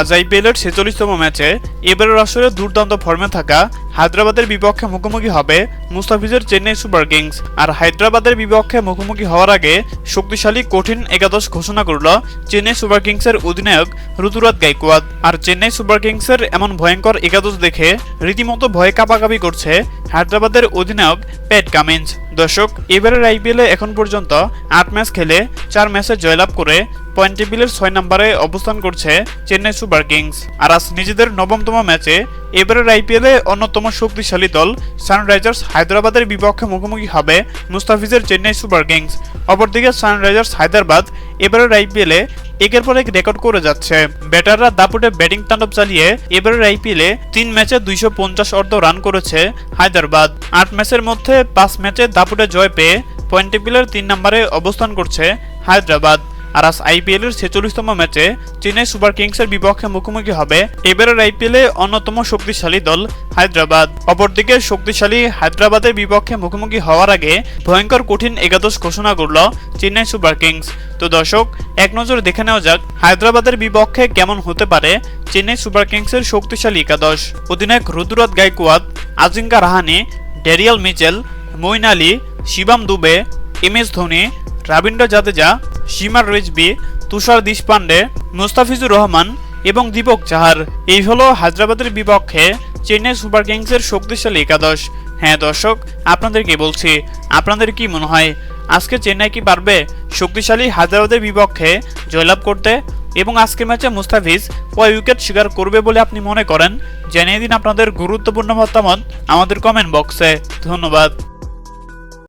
আজ আইপিএলের ছেচল্লিশতম ম্যাচে এবারের আসরে দুর্দান্ত ফর্মে থাকা হায়দ্রাবাদের বিপক্ষে মুখোমুখি হবে মুস্তাফিজের চেন্নাই সুপার কিংস। আর হায়দ্রাবাদের বিপক্ষে মুখোমুখি হওয়ার আগে শক্তিশালী কঠিন একাদশ ঘোষণা করল চেন্নাই সুপার কিংসের অধিনায়ক ঋতুরাজ গাইকোয়াদ। আর চেন্নাই সুপার কিংসের এমন ভয়ঙ্কর একাদশ দেখে রীতিমতো ভয়ে কাপাকাপি করছে হায়দ্রাবাদের অধিনায়ক প্যাট কামিন্স। দর্শক, এবারের আইপিএলে এখন পর্যন্ত আট ম্যাচ খেলে চার ম্যাচে জয়লাভ করে পয়েন্ট টেবিলের ছয় নম্বরে অবস্থান করছে চেন্নাই সুপার কিংস। আর আজ নিজেদের নবমতম ম্যাচে এবারের আইপিএলে অন্যতম শক্তিশালী দল সানরাইজার্স হায়দ্রাবাদের বিপক্ষে মুখোমুখি হবে মুস্তাফিজের চেন্নাই সুপার কিংস। অপরদিকে সানরাইজার্স হায়দ্রাবাদ এবারের আইপিএলে একের পর এক রেকর্ড করে যাচ্ছে। ব্যাটাররা দাপুটে ব্যাটিং তাণ্ডব চালিয়ে এবারের আইপিএলে তিন ম্যাচে দুইশো পঞ্চাশ অর্ধ রান করেছে হায়দ্রাবাদ। আট ম্যাচের মধ্যে পাঁচ ম্যাচে দাপুটে জয় পেয়ে পয়েন্ট টেবিলের তিন নম্বরে অবস্থান করছে হায়দ্রাবাদ। আর আজ আইপিএল এর ছেচল্লিশতম ম্যাচে চেন্নাই সুপার কিংসের বিপক্ষে মুখোমুখি হবে এবারের আইপিএলে অন্যতম শক্তিশালী দল হায়দ্রাবাদ। অপরদিকে শক্তিশালী হায়দ্রাবাদের বিপক্ষে মুখোমুখি হওয়ার আগে ভয়ঙ্কর কঠিন একাদশ ঘোষণা করল চেন্নাই সুপার কিংস। তো দর্শক, এক নজর দেখে নেওয়া যাক হায়দ্রাবাদের বিপক্ষে কেমন হতে পারে চেন্নাই সুপার কিংসের শক্তিশালী একাদশ। অধিনায়ক Ruturaj Gaikwad Ajinkya Rahane, Daryl Mitchell, Moeen Ali, Shivam Dube, M S Dhoni, Ravindra Jadeja Sameer Rizvi Tushar Deshpande Mustafizur Rahman এবং দীপক চাহার। এই হলো হায়দ্রাবাদের বিপক্ষে চেন্নাই সুপার কিংসের শক্তিশালী একাদশ। হ্যাঁ দর্শক, আপনাদেরকে বলছি, আপনাদের কি মনে হয়, আজকে চেন্নাই কি পারবে? শক্তিশালী হায়দ্রাবাদের বিপক্ষে জয়লাভ করতে এবং আজকের ম্যাচে মুস্তাফিজ কয় উইকেট শিকার করবে বলে আপনি মনে করেন? জানিয়ে দিন আপনাদের গুরুত্বপূর্ণ মতামত আমাদের কমেন্ট বক্সে ধন্যবাদ।